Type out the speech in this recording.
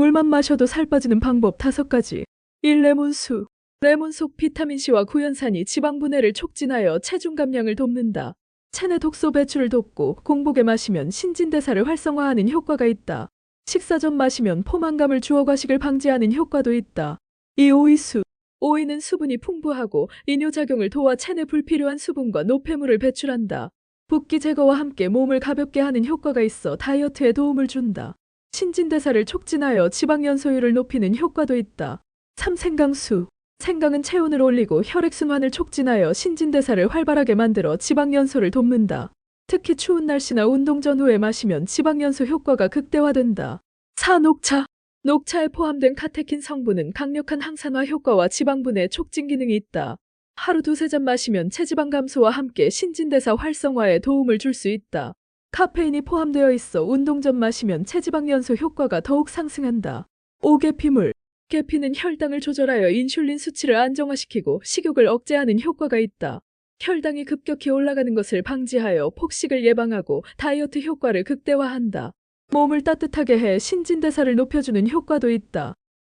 물만 마셔도 살 빠지는 방법 다섯 가지. 1. 레몬수. 레몬 속 비타민C와 구연산이 지방 분해를 촉진하여 체중 감량을 돕는다. 체내 독소 배출을 돕고 공복에 마시면 신진대사를 활성화하는 효과가 있다. 식사 전 마시면 포만감을 주어 과식을 방지하는 효과도 있다. 2. 오이수. 오이는 수분이 풍부하고 이뇨작용을 도와 체내 불필요한 수분과 노폐물을 배출한다. 붓기 제거와 함께 몸을 가볍게 하는 효과가 있어 다이어트에 도움을 준다. 신진대사를 촉진하여 지방 연 소율을 높이는 효과도 있다. 3. 생강수. 생강은 체온을 올리고 혈액순환을 촉진하여 신진대사를 활발하게 만들어 지방 연소를 돕는다. 특히 추운 날씨나 운동 전후에 마시면 지방 연소 효과가 극대화된다. 4. 녹차. 녹차에 포함된 카테킨 성분은 강력한 항산화 효과와 지방 분해 촉진 기능이 있다. 하루 두세 잔 마시면 체지방 감소와 함께 신진대사 활성화에 도움을 줄 수 있다. 카페인이 포함되어 있어 운동 전 마시면 체지방 연소 효과가 더욱 상승한다. 5. 계피물. 계피는 혈당을 조절하여 인슐린 수치를 안정화시키고 식욕을 억제하는 효과가 있다. 혈당이 급격히 올라가는 것을 방지하여 폭식을 예방하고 다이어트 효과를 극대화한다. 몸을 따뜻하게 해 신진대사를 높여주는 효과도 있다.